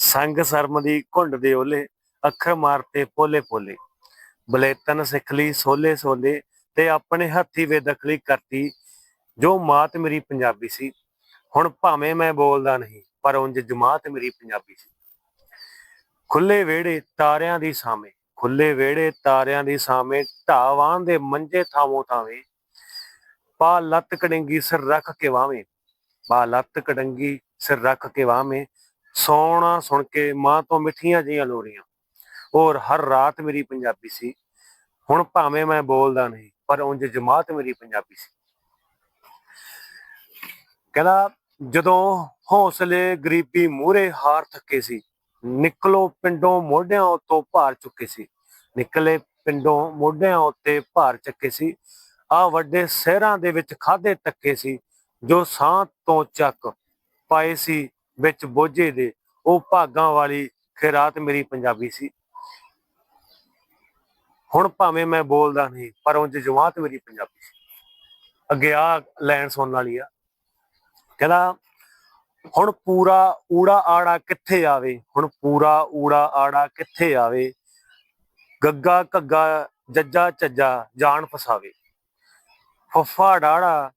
ਸੰਗ ਸਰਮ ਦੀ ਘੁੰਡ ਦੇ ਓਲੇ ਅੱਖਰ ਮਾਰਤੇ ਪੋਲੇ ਪੋਲੇ। ਬਲੇਤਨ ਸਿੱਖ ਲਈ ਸੋਲੇ ਸੋਲੇ ਤੇ ਆਪਣੇ ਹੱਥੀ ਵੇਦਖਲੀ ਕਰਤੀ, ਜੋ ਮਾਤ ਮੇਰੀ ਪੰਜਾਬੀ ਸੀ। ਹੁਣ ਭਾਵੇਂ ਮੈਂ ਬੋਲਦਾ ਨਹੀਂ, ਪਰ ਉਂਝ ਜਮਾਤ ਮੇਰੀ ਪੰਜਾਬੀ ਸੀ। ਖੁੱਲੇ ਵਿਹੜੇ ਤਾਰਿਆਂ ਦੀ ਸਾਵੇਂ ਖੁੱਲੇ ਵਿਹੜੇ ਤਾਰਿਆਂ ਦੀ ਸਾਵੇਂ ਢਾਵਾਂ ਦੇ ਮੰਜੇ ਥਾਵੋਂ ਥਾਵੇਂ। ਪਾ ਲੱਤ ਕੜੰਗੀ ਸਿਰ ਰੱਖ ਕੇ ਵਾਵੇਂ ਪਾ ਲੱਤ ਕੜੰਗੀ ਸਿਰ ਰੱਖ ਕੇ ਵਾਵੇਂ ਸੋਣਾ ਸੁਣ ਕੇ ਮਾਂ ਤੋਂ ਮਿੱਠੀਆਂ ਜੀਆਂ ਲੋਰੀਆਂ। ਔਰ ਹਰ ਰਾਤ ਮੇਰੀ ਪੰਜਾਬੀ ਸੀ। ਹੁਣ ਭਾਵੇਂ ਮੈਂ ਬੋਲਦਾ ਨਹੀਂ, ਪਰ ਉਂਝ ਜਮਾਤ ਮੇਰੀ ਪੰਜਾਬੀ ਸੀ। ਕਹਿੰਦਾ, ਜਦੋਂ ਹੌਸਲੇ ਗਰੀਬੀ ਮੂਰੇ ਹਾਰ ਥੱਕੇ ਸੀ, ਨਿਕਲੋ ਪਿੰਡੋਂ ਮੋਢਿਆਂ ਉੱਤੋਂ ਭਾਰ ਚੁੱਕੇ ਸੀ। ਨਿਕਲੇ ਪਿੰਡੋਂ ਮੋਢਿਆਂ ਉੱਤੇ ਭਾਰ ਚੱਕੇ ਸੀ। ਆ ਵੱਡੇ ਸ਼ਹਿਰਾਂ ਦੇ ਵਿੱਚ ਖਾਦੇ ਤੱਕੇ ਸੀ, ਜੋ ਸਾਹ ਤੋਂ ਚੱਕ ਪਾਏ ਸੀ ਵਿੱਚ ਬੋਝੇ ਦੇ, ਉਹ ਭਾਗਾਂ ਵਾਲੀ ਖੈਰਾਤ ਮੇਰੀ ਪੰਜਾਬੀ ਸੀ। ਹੁਣ ਭਾਵੇਂ ਮੈਂ ਬੋਲਦਾ ਨਹੀਂ, ਪਰ ਉਹ ਜਜ਼ਬਾਤ ਮੇਰੀ ਪੰਜਾਬੀ ਸੀ। ਅੱਗੇ ਆ ਲਾਈਨ ਸੁਣਨ ਵਾਲੀ ਆ। ਕਹਿੰਦਾ, ਹੁਣ ਪੂਰਾ ਊੜਾ ਆੜਾ ਕਿੱਥੇ ਆਵੇ? ਹੁਣ ਪੂਰਾ ਊੜਾ ਆੜਾ ਕਿੱਥੇ ਆਵੇ? ਗੱਗਾ ਘੱਗਾ ਜੱਜਾ ਚੱਜਾ ਜਾਣ ਫਸਾਵੇ। ਫੱਫਾ ਡਾੜਾ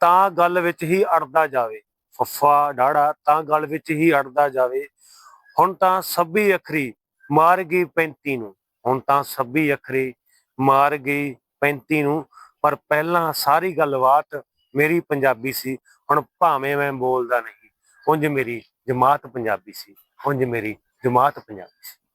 ਤਾਂ ਗੱਲ ਵਿੱਚ ਹੀ ਅੜਦਾ ਜਾਵੇ। ਫੱਫਾ, ਡਾੜਾ, ਤਾਂ ਗੱਲ ਵਿੱਚ ਹੀ ਅੜਦਾ ਜਾਵੇ। ਹੁਣ ਤਾਂ ਸੱਭੀ ਅਖਰੀ ਮਾਰ ਗਈ 35 ਨੂੰ। ਹੁਣ ਤਾਂ ਸੱਭੀ ਅਖਰੀ ਮਾਰ ਗਈ 35 ਨੂੰ। ਪਰ ਪਹਿਲਾਂ ਸਾਰੀ ਗੱਲਬਾਤ ਮੇਰੀ ਪੰਜਾਬੀ ਸੀ। ਹੁਣ ਭਾਵੇਂ ਮੈਂ ਬੋਲਦਾ ਨਹੀਂ, ਉਂਝ ਮੇਰੀ ਜਮਾਤ ਪੰਜਾਬੀ ਸੀ। ਉਂਝ ਮੇਰੀ ਜਮਾਤ ਪੰਜਾਬੀ ਸੀ।